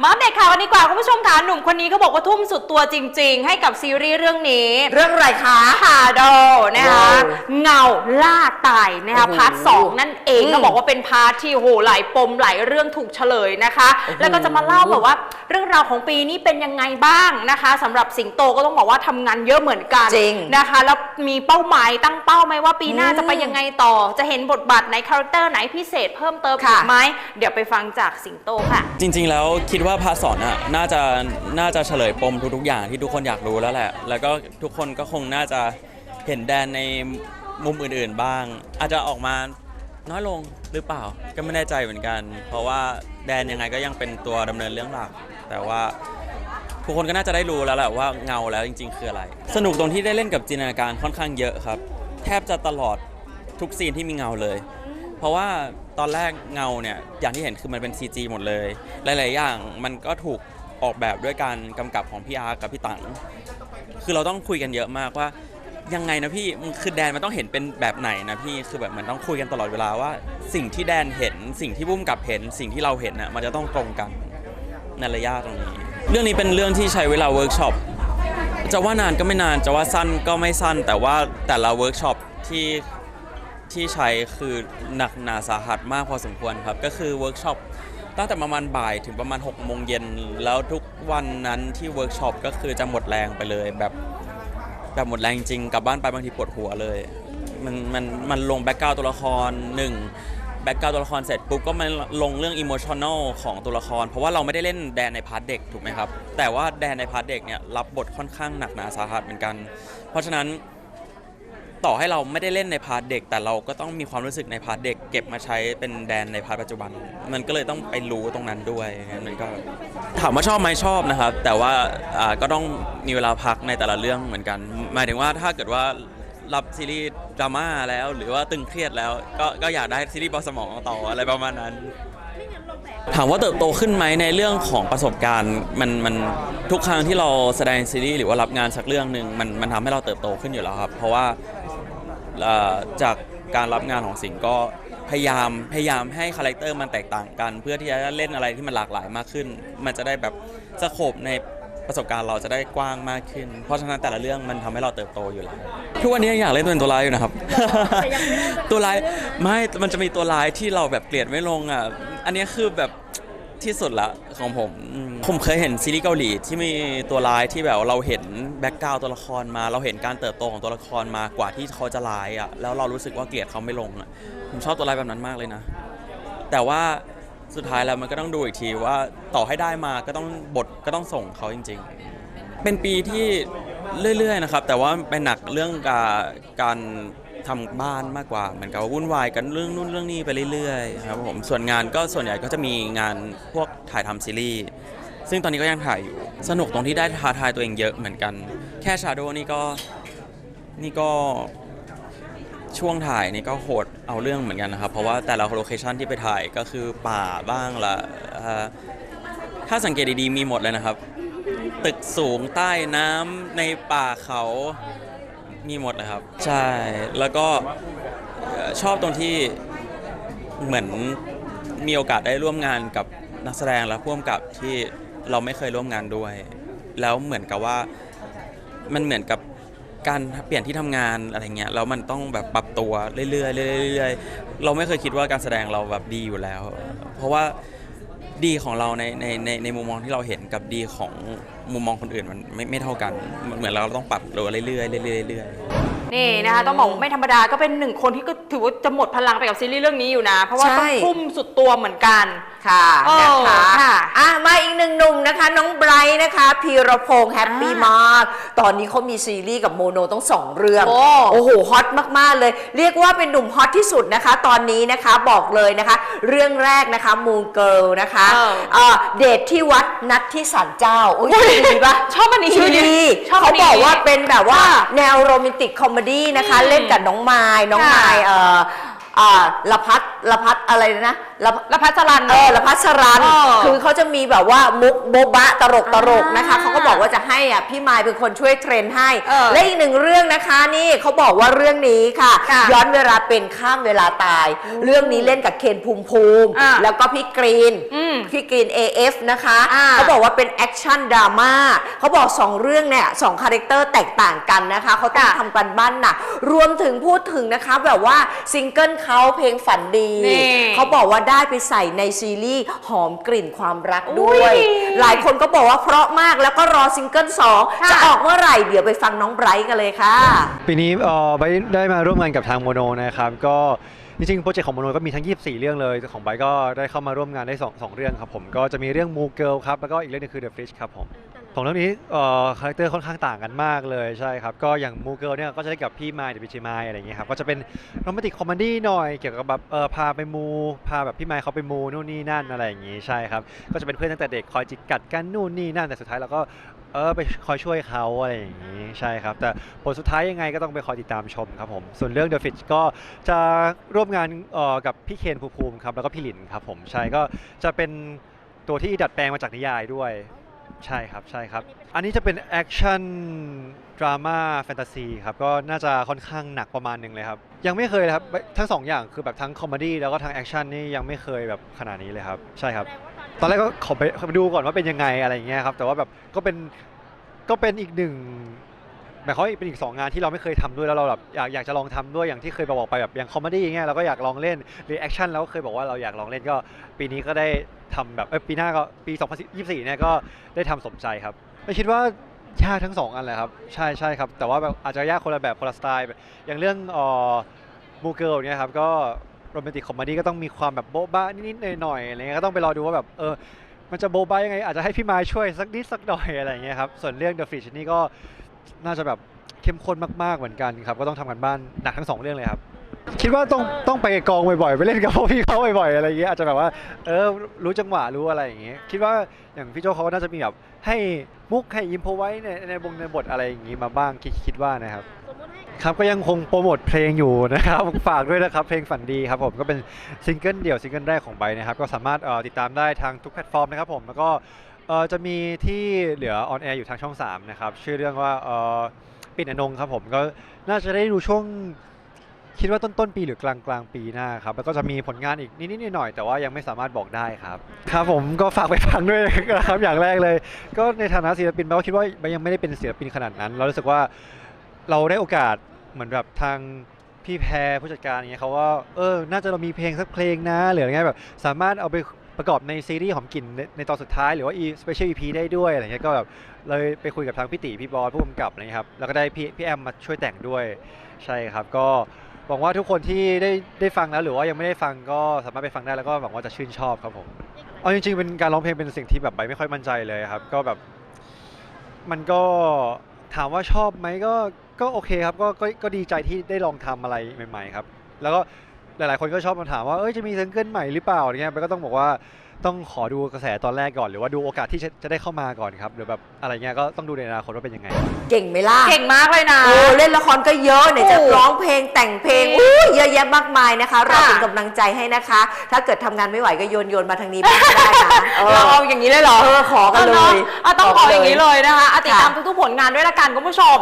มาอัปเดตข่าวกันดีกว่าคุณผู้ชมค่ะหนุ่มคนนี้เขาบอกว่าทุ่มสุดตัวจริง ๆ ให้กับซีรีส์เรื่องนี้เรื่องอะไรคะคาโดนะคะว้าวเงาล่าตายนะคะโอ้โหพาร์ทสองนั่นเองอืมก็บอกว่าเป็นพาร์ทที่โหหลายปมหลายเรื่องถูกเฉลยนะคะ โอ้โหแล้วก็จะมาเล่าแบบว่า เรื่องราวของปีนี้เป็นยังไงบ้างนะคะสำหรับสิงโตก็ต้องบอกว่าทำงานเยอะเหมือนกันจริงนะคะแล้วมีเป้าหมายตั้งเป้าไหมว่าปีหน้าอืมจะไปยังไงต่อ จะเห็นบทบาทไหนคาแรคเตอร์ไหนพิเศษเพิ่มเติมอีค่ะกไหมเดี๋ยวไปฟังจากสิงโตค่ะ จริงๆ แล้วคิดว่าพาสอนอะน่าจะน่าจะเฉลยปมทุกๆอย่างที่ทุกคนอยากรู้แล้วแหละ แล้วก็ทุกคนก็คงน่าจะเห็นแดนในมุมอื่นๆบ้าง อาจจะออกมาน้อยลงหรือเปล่าก็ไม่แน่ใจเหมือนกัน เพราะว่าแดนยังไงก็ยังเป็นตัวดำเนินเรื่องหลัก แต่ว่าทุกคนก็น่าจะได้รู้แล้วแหละว่าเงาแล้วจริง ๆ คืออะไร สนุกตรงที่ได้เล่นกับจินตนาการค่อนข้างเยอะครับ แทบจะตลอดทุกซีนที่มีเงาเลย เพราะว่า ตอนแรกเงาเนี่ยอย่างที่เห็นคือมันเป็น CG หมดเลย หลาย ๆ อย่างมันก็ถูกออกแบบด้วยการกำกับของพี่อาร์กับพี่ตังคือเราต้องคุยกันเยอะมากว่ายังไงนะพี่คือแดนมันต้องเห็นเป็นแบบไหนนะพี่คือแบบเหมันต้องคุยกันตลอดเวลาว่า สิ่งที่แดนเห็นสิ่งที่บุ้มกับเห็น สิ่งที่เราเห็นน่ะมันจะต้องตรงกันในระยะตรงนี้ เรื่องนี้เป็นเรื่องที่ใช้เวลาเวิร์กช็อปจะว่านานก็ไม่นานจะว่าสั้นก็ไม่สั้น แต่ว่าแต่ละเวิร์กช็อปที่ ที่ใช้คือหนักหนาสาหัสมากพอสมควรครับ ก็คือเวิร์กช็อปตั้งแต่ประมาณบ่ายถึงประมาณ6กโมงเย็นแล้วทุกวันนั้นที่เวิร์กช็อปก็คือจะหมดแรงไปเลยแบบแบบหมดแรงจริงกลับบ้านไปบางทีปวดหัวเลย มันมันมันลงแบ็กกราวตัวละครหนึ่งแบ็กกราวตัวละครเสร็จปุ๊บก็มาลงเรื่องอิโมชัน a ลของตัวละคร เพราะว่าเราไม่ได้เล่นแดนในพาร์ทเด็กถูกไหมครับ แต่ว่าแดนในพาร์ทเด็กเนี่ยรับบทค่อนข้างหนักหนาสาหัสเหมือนกัน เพราะฉะนั้น ต่อให้เราไม่ได้เล่นในพาร์ทเด็ก แต่เราก็ต้องมีความรู้สึกในพาร์ทเด็ก เก็บมาใช้เป็นแดนในพาร์ทปัจจุบัน มันก็เลยต้องไปรู้ตรงนั้นด้วยงั้นมันก็ถามว่าชอบไหมชอบนะครับ แต่ว่าอ่าก็ต้องมีเวลาพักในแต่ละเรื่องเหมือนกัน หมายถึงว่าถ้าเกิดว่ารับซีรีส์ดราม่าแล้วหรือว่าตึงเครียดแล้ว ก็ก็อยากได้ซีรีส์เบาสมองต่ออะไรประมาณนั้น ถามว่าเติบโตขึ้นไหมในเรื่องของประสบการณ์มันมันทุกครั้งที่เราแสดงซีรีส์หรือว่ารับงานสักเรื่องหนึ่งมันมันทำให้เราเติบโตขึ้นอยู่แล้วครับ เพราะว่า จากการรับงานของสิงห์ก็พยายามพยายามให้คาแรคเตอร์มันแตกต่างกัน เพื่อที่จะเล่นอะไรที่มันหลากหลายมากขึ้น มันจะได้แบบสโคปในประสบการณ์เราจะได้กว้างมากขึ้น เพราะฉะนั้นแต่ละเรื่องมันทำให้เราเติบโตอยู่แล้ว ทุกวันนี้ยังอยากเล่นเป็นตัวร้ายอยู่นะครับ ตัวร้ายไม่ มันจะมีตัวร้ายที่เราแบบเกลียดไม่ลงอะ อันนี้คือแบบ ที่สุดละของผมอืมผมเคยเห็นซีรีส์เกาหลีที่มีตัวร้ายที่แบบเราเห็นแบ็กกราวตัวละครมา เราเห็นการเติบโตของตัวละครมากว่าที่เขาจะร้ายอะแล้วเรารู้สึกว่าเกลียดเขาไม่ลงอะผมชอบตัวร้ายแบบนั้นมากเลยนะ แต่ว่าสุดท้ายแล้วมันก็ต้องดูอีกทีว่าต่อให้ได้มาก็ต้องบทก็ต้องส่งเขาจริง ๆ เป็นปีที่เรื่อยๆนะครับ แต่ว่าเป็นหนักเรื่องการการ ทำบ้านมากกว่าเหมือนกับว่าวุ่นวายกันเรื่องนู่นเรื่องนี้ไปเรื่อยๆครับผมส่วนงานก็ส่วนใหญ่ก็จะมีงานพวกถ่ายทำซีรีส์ซึ่งตอนนี้ก็ยังถ่ายอยู่ สนุกตรงที่ได้ท้าทายตัวเองเยอะเหมือนกัน แค่ชาโดนี่ก็นี่ก็ช่วงถ่ายนี่ก็โหดเอาเรื่องเหมือนกันนะครับ เพราะว่าแต่ละโลเคชันที่ไปถ่ายก็คือป่าบ้างละเอ่อถ้าสังเกตดีๆมีหมดเลยนะครับ ตึกสูงใต้น้ำในป่าเขา มีหมดเลยครับ ใช่ แล้วก็เอ่อชอบตรงที่เหมือนมีโอกาสได้ร่วมงานกับนักแสดงและพ่วงกับที่เราไม่เคยร่วมงานด้วย แล้วเหมือนกับว่ามันเหมือนกับการเปลี่ยนที่ทำงานอะไรเงี้ยแล้วมันต้องแบบปรับตัวเรื่อยๆเรื่อยๆเรื่อยๆเราไม่เคยคิดว่าการแสดงเราแบบดีอยู่แล้ว เพราะว่า ดีของเราในในในในมุมมองที่เราเห็นกับดีของมุมมองคนอื่นมันไม่ไม่เท่ากันมันเหมือนเราต้องปรับตัวเรื่อยๆเรื่อยๆเรื่อยๆนี่นะคะต้องบอกว่าไม่ธรรมดาก็เป็นหนึ่งคนที่ก็ถือว่าจะหมดพลังไปกับซีรีส์เรื่องนี้อยู่นะ เพราะว่าใช่ ต้องทุ่มสุดตัวเหมือนกัน ค่ะโอ้นะคะค่ะอะมาอีกหนึ่งหนุ่มนะคะ น้องไบรท์นะคะพีรพงษ์แฮปปี้อ่ามมาก ตอนนี้เขามีซีรีส์กับโมโนต้องสองเรื่อง โอ้โหฮอตมาก ๆ เลย เรียกว่าเป็นหนุ่มฮอตที่สุดนะคะ ตอนนี้นะคะบอกเลยนะคะ เรื่องแรกนะคะมูนเกิลนะคะเออเอ่อเดทที่วัดนัดที่ศาลเจ้าอุ้ยชื่อดีปะชอบอันนี้ชื่อดีชอบอัเขานนี้บอกว่าเป็นแบบว่าค่ะแนวโรแมนติกคอมเมดี้นะคะอืมเล่นกับน้องไมายน้องค่ะไมายเอ่ออ่าละพัดละพัดอะไรนะแล้วละพัชรัน เออละพัชรันเออคือเขาจะมีแบบว่ามุกโบบะตลกตลกนะคะอ่าเขาก็บอกว่าจะให้อะพี่มายเป็นคนช่วยเทรนให้ เออและอีกหนึ่งเรื่องนะคะนี่เขาบอกว่าเรื่องนี้ค่ะ ค่ะย้อนเวลาเป็นข้ามเวลาตาย เรื่องนี้เล่นกับเคนภูมิภูมิอ่า แล้วก็พี่กรีน อืม พี่กรีน AF นะคะอ่าเขาบอกว่าเป็นแอคชั่นดราม่าเขาบอกสองเรื่องเนี่ยสองคาแรคเตอร์แตกต่างกันนะคะเขาต้องค่ะทำกันบ้านหนักรวมถึงพูดถึงนะคะแบบว่าซิงเกิลเขาเพลงฝันดี นี่เขาบอกว่าได้ไปใส่ในซีรีส์หอมกลิ่นความรักอุ๊ด้วยยหลายคนก็บอกว่าเพราะมากแล้วก็รอซิงเกิลสองค่ะจะออกเมื่อไหร่เดี๋ยวไปฟังน้องไบรท์กันเลยค่ะ ปีนี้เอ่อไบร์ทได้มาร่วมงานกับทางโมโนนะครับก็จริงๆ โปรเจกต์ของโมโนก็มีทั้ง 24 เรื่องเลยแต่ของไบร์ทก็ได้เข้ามาร่วมงานได้ 2 2 เรื่องครับผม ก็จะมีเรื่อง m o o Girl ครับ แล้วก็อีกเรื่องหนึงคือ The Fish ครับผม ของเรื่องนี้เอ่อคาแรคเตอร์ค่อนข้างต่างกันมากเลยใช่ครับก็อย่าง m o o Girl เนี่ยก็จะได้กับพี่มายเดบิชิมายอะไรอย่างเงี้ยครับก็จะเป็นโรแมนติกคอมเมดี้หน่อยเกี่ยวกับแบบเออพาไปมูพาแบบพี่มายเขาไปมูนู่นนี่นั่นอะไรอย่างงี้ใช่ครับก็จะเป็นเพื่อนตั้งแต่เด็กคอยจิกกัดกันนู่นนี่นั่นแต่สุดท้ายเราก็เออไปคอยช่วยเขาอะไรอย่างนี้ใช่ครับ แต่ผลสุดท้ายยังไงก็ต้องไปคอยติดตามชมครับผม ส่วนเรื่อง The Fitch ก็จะร่วมงานเอ่อกับพี่เคนภูมิภูมิครับแล้วก็พี่หลินครับผมใช่ก็จะเป็นตัวที่ดัดแปลงมาจากนิยายด้วย ใช่ครับใช่ครับ อันนี้จะเป็นแอคชั่นดราม่าแฟนตาซีครับ ก็น่าจะค่อนข้างหนักประมาณหนึ่งเลยครับ ยังไม่เคยเลยครับ ทั้งสองอย่างคือแบบทั้งคอมเมดี้แล้วก็ทั้งแอคชั่นนี่ยังไม่เคยแบบขนาดนี้เลยครับ ใช่ครับ ตอนแรกก็ขอไปขอไปดูก่อนว่าเป็นยังไงอะไรอย่างเงี้ยครับ แต่ว่าแบบก็เป็นก็เป็นอีกหนึ่ง หมายความว่าเป็นอีกสองงานที่เราไม่เคยทำด้วยแล้วเราแบบอยากอยากจะลองทำด้วยอย่างที่เคยบอกไปแบบอย่างคอมเมดี้ง่างเงี้ยเราก็อยากลองเล่นหรือแอคชั่นเราก็เคยบอกว่าเราอยากลองเล่นก็ปีนี้ก็ได้ทำแบบเอ้ยปีหน้าก็ปี 2024เนี่ยก็ได้ทำสมใจครับไม่คิดว่ายากทั้งสองอันเลยครับใช่ใช่ครับแต่ว่าแบบอาจจะยากคนละแบบคนละสไตล์อย่างเรื่องเอ่อมูเกิลเนี่ยครับก็โรแมนติกคอมเมดี้ก็ต้องมีความแบบโบ๊ะบ้านิดๆหน่อยๆอะไรเงี้ยก็ต้องไปรอดูว่าแบบเออมันจะโบบายังไงอาจจะให้พี่ไม้ช่วยสักนิดสักหน่อยอะไรเงี้ยครับส่วนเรื่อง The Fish นี่ก็ น่าจะแบบเข้มข้นมากๆเหมือนกันครับ ก็ต้องทำกันบ้านหนักทั้งสองเรื่องเลยครับ คิดว่าต้องต้องไปกองบ่อยๆไปเล่นกับพวกพี่เขาบ่อยๆอะไรอย่างเงี้ยอาจจะแบบว่า เออรู้จังหวะรู้อะไรอย่างเงี้ยคิดว่าอย่างพี่โจเขาก็น่าจะมีแบบให้มุกให้อิมพอไว้ในในบงในบทอะไรอย่างงี้มาบ้างคิดคิดว่านะครับครับก็ยังคงโปรโมทเพลงอยู่นะครับ ฝากด้วยนะครับเพลงฝันดีครับผมก็เป็นซิงเกิลเดี่ยวซิงเกิลแรกของไบร์ทนะครับก็สามารถเอ่อติดตามได้ทางทุกแพลตฟอร์มนะครับผมแล้วก็ เออจะมีที่เหลือออนแอร์อยู่ทางช่อง 3 นะครับ ชื่อเรื่องว่าเออปิดอนงครับผมก็น่าจะได้ดูช่วงคิดว่าต้นต้นปีหรือกลางกลางปีหน้าครับแล้วก็จะมีผลงานอีกนิดๆหน่อยๆแต่ว่ายังไม่สามารถบอกได้ครับ ครับผมก็ฝากไปฟังด้วยนะครับอย่างแรกเลย ก็ในฐานะศิลปินเราก็คิดว่ายังไม่ได้เป็นศิลปินขนาดนั้น เรารู้สึกว่าเราได้โอกาสเหมือนแบบทางพี่แพรผู้จัดการอย่างเงี้ยเขาว่าเออน่าจะเรามีเพลงสักเพลงนะหรืออะไรเงี้ยแบบสามารถเอาไป ประกอบในซีรีส์หอมกลิ่นในในตอนสุดท้ายหรือว่าอีสเปเชียลอีพีได้ด้วยอะไรเงี้ยก็แบบเลยไปคุยกับทางพี่ติพี่บอสผู้กำกับอะครับแล้วก็ได้พี่พี่แอมมาช่วยแต่งด้วยใช่ครับ ก็หวังว่าทุกคนที่ได้ได้ฟังแล้วหรือว่ายังไม่ได้ฟังก็สามารถไปฟังได้แล้วก็หวังว่าจะชื่นชอบครับผมเอาจริงๆเป็นการร้องเพลงเป็นสิ่งที่แบบใบไม่ค่อยมั่นใจเลยครับ ก็แบบมันก็ถามว่าชอบไหมก็ก็โอเคครับก็ก็ก็ดีใจที่ได้ลองทำอะไรใหม่ ๆ ครับ แล้วก็ หลายๆ คนก็ชอบมาถามว่าเอ้ยจะมีซิงเกิลใหม่หรือเปล่าอะไรเงี้ยใบก็ต้องบอกว่าต้องขอดูกระแสตอนแรกก่อน หรือว่าดูโอกาสที่จะจะได้เข้ามาก่อนครับหรือแบบอะไรเงี้ยก็ต้องดูในอนาคตว่าเป็นยังไง เก่งไหมล่ะเก่งมากเลยนะ โอ้เล่นละครก็เยอะไหนจะโอ้ร้องเพลงแต่งเพลงจริงอู้เยอะแยะมากมายนะคะ เราค่ะเป็นกำลังใจให้นะคะ ถ้าเกิดทำงานไม่ไหวก็โยนโยนมาทางนี้บ้างก็ได้นะเออเราเอาอย่างนี้เลยเหรอเออขอกันเลยออะอะต้องขออย่างนี้เลยนะคะอะติดตามค่ะ ทุกๆผลงานด้วยละกันคุณผู้ชม